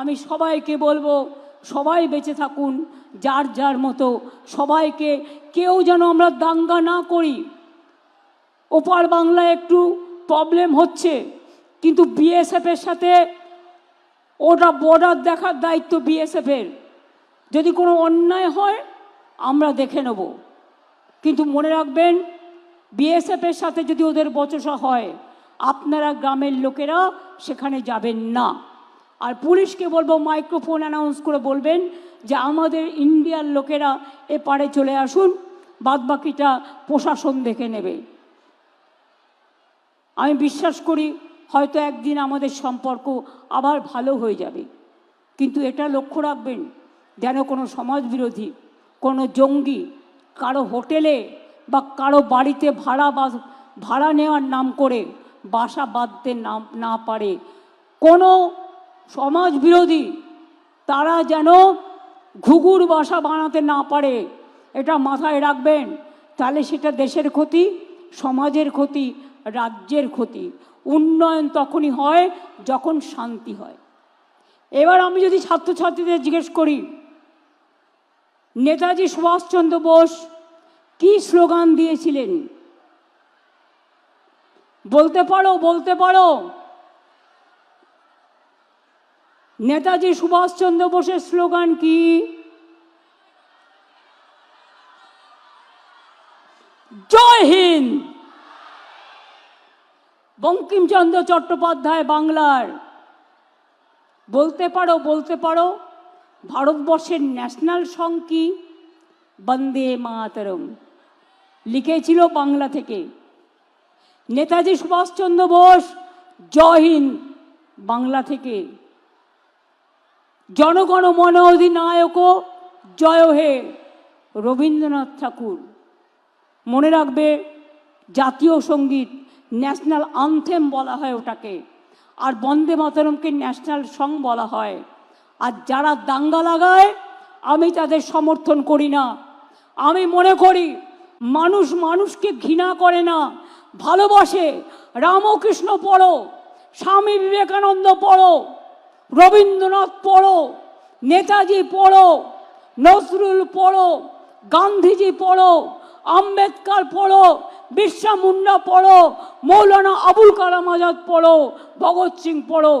আমি সবাইকে বলব, সবাই বেঁচে থাকুন, যার যার মতো সবাইকে কেউ যেন আমরা দাঙ্গা না করি। ওপার বাংলায় একটু প্রবলেম হচ্ছে, কিন্তু বিএসএফের সাথে ওটা বর্ডার দেখার দায়িত্ব বিএসএফের যদি কোনো অন্যায় হয়, আমরা দেখে নেব। কিন্তু মনে রাখবেন বিএসএফের সাথে যদি ওদের বচসা হয়, আপনারা গ্রামের লোকেরা সেখানে যাবেন না। আর পুলিশকে বলব মাইক্রোফোন অ্যানাউন্স করে বলবেন যে আমাদের ইন্ডিয়ার লোকেরা এপারে চলে আসুন, বাদবাকিটা প্রশাসন দেখে নেবে। আমি বিশ্বাস করি হয়তো একদিন আমাদের সম্পর্ক আবার ভালো হয়ে যাবে। কিন্তু এটা লক্ষ্য রাখবেন, যেন কোনো সমাজবিরোধী, কোনো জঙ্গি কারও হোটেলে বা কারও বাড়িতে ভাড়া বা ভাড়া নেওয়ার নাম করে বাসা বাঁধতে নাম না পারে। কোনো সমাজবিরোধী, তারা যেন ঘুঘুর বাসা বানাতে না পারে, এটা মাথায় রাখবেন। তাহলে সেটা দেশের ক্ষতি, সমাজের ক্ষতি, রাজ্যের ক্ষতি। উন্নয়ন তখনই হয় যখন শান্তি হয়। এবার আমি যদি ছাত্রছাত্রীদের জিজ্ঞেস করি, নেতাজি সুভাষচন্দ্র বোস কি স্লোগান দিয়েছিলেন? বলতে পারো বলতে পারো। নেতাজি সুভাষচন্দ্র বোসের স্লোগান কি? জয় হিন্দ! বঙ্কিমচন্দ্র চট্টোপাধ্যায় বাংলার। বলতে পারো বলতে পারো, ভারতবর্ষের ন্যাশনাল সং কি? বন্দে মাতরম। লিখেছিল বাংলা থেকে। নেতাজি সুভাষচন্দ্র বোস, জয় হিন্দ, বাংলা থেকে। জনগণ মন অধিনায়ক, জয় হে রবীন্দ্রনাথ ঠাকুর। মনে রাখবে, জাতীয় সংগীত ন্যাশনাল আনথেম বলা হয় ওটাকে, আর বন্দে মাতরমকে ন্যাশনাল সং বলা হয়। আর যারা দাঙ্গা লাগায়, আমি তাদের সমর্থন করি না। আমি মনে করি, মানুষ মানুষকে ঘৃণা করে না, ভালোবাসে, রামকৃষ্ণ পড়ো, স্বামী বিবেকানন্দ পড়ো। রবীন্দ্রনাথ পড়ো, নেতাজি পড়ো, নজরুল পড়ো, গান্ধীজি পড়ো, আম্বেদকর পড়ো বিশ্বা মুন্ডা পড়ো, মৌলানা আবুল কালাম আজাদ পড়ো, ভগৎ সিং পড়ো।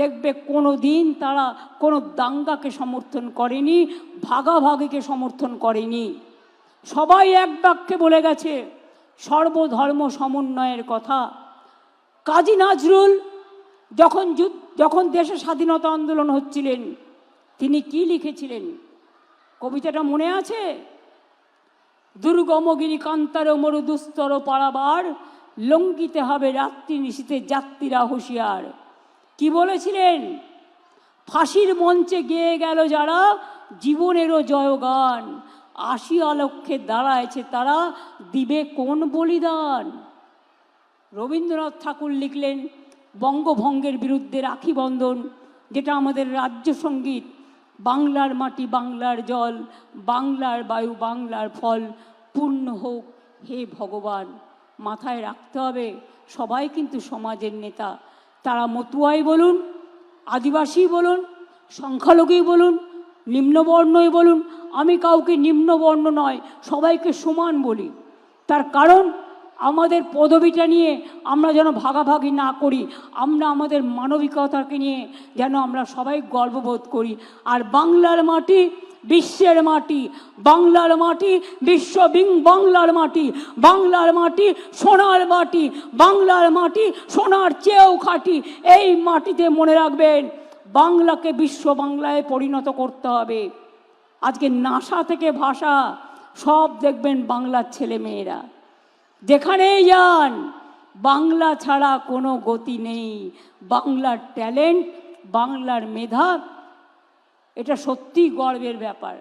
দেখবে কোনো দিন তারা কোনো দাঙ্গাকে সমর্থন করেনি, ভাগাভাগিকে সমর্থন করেনি। সবাই এক বাক্যে বলে গেছে, সর্বধর্ম সমন্বয়ের কথা। কাজী নজরুল যখন যখন দেশে স্বাধীনতা আন্দোলন হচ্ছিলেন, তিনি কি লিখেছিলেন? কবিতাটা মনে আছে? দুর্গমগিরি কান্তার মরু দুস্তর পাড়াবার লঙ্কিতে হবে রাত্রি নিশীতে যাত্রীরা হুঁশিয়ার। কি বলেছিলেন? ফাঁসির মঞ্চে গেয়ে গেল যারা, জীবনেরও জয়গান। আশি অলক্ষে দাঁড়ায়ছে তারা, দিবে কোন বলিদান? রবীন্দ্রনাথ ঠাকুর লিখলেন বঙ্গভঙ্গের বিরুদ্ধে রাখি বন্ধন, যেটা আমাদের রাজ্য সংগীত। বাংলার মাটি, বাংলার জল, বাংলার বায়ু, বাংলার ফল, পূর্ণ হোক হে ভগবান। মাথায় রাখতে হবে, সবাই কিন্তু সমাজের নেতা। তারা মতুয়াই বলুন, আদিবাসী বলুন, সংখ্যালঘুই বলুন, নিম্নবর্ণই বলুন, আমি কাউকে নিম্নবর্ণ নয়, সবাইকে সমান বলি। তার কারণ আমাদের পদবিটা নিয়ে আমরা যেন ভাগাভাগি না করি, আমরা আমাদের মানবিকতাকে নিয়ে যেন আমরা সবাই গর্ববোধ করি। আর বাংলার মাটি বিশ্বের মাটি, বাংলার মাটি বিশ্ব বাংলার মাটি বাংলার মাটি সোনার মাটি, বাংলার মাটি সোনার চেয়েও খাটি, এই মাটিতে মনে রাখবেন, বাংলাকে বিশ্ব বাংলায় পরিণত করতে হবে। আজকে নাসা থেকে ভাষা সব দেখবেন বাংলার ছেলে মেয়েরা যেখানেই যান, বাংলা ছাড়া কোনো গতি নেই। বাংলার ট্যালেন্ট, বাংলার মেধা, এটা সত্যি গর্বের ব্যাপার।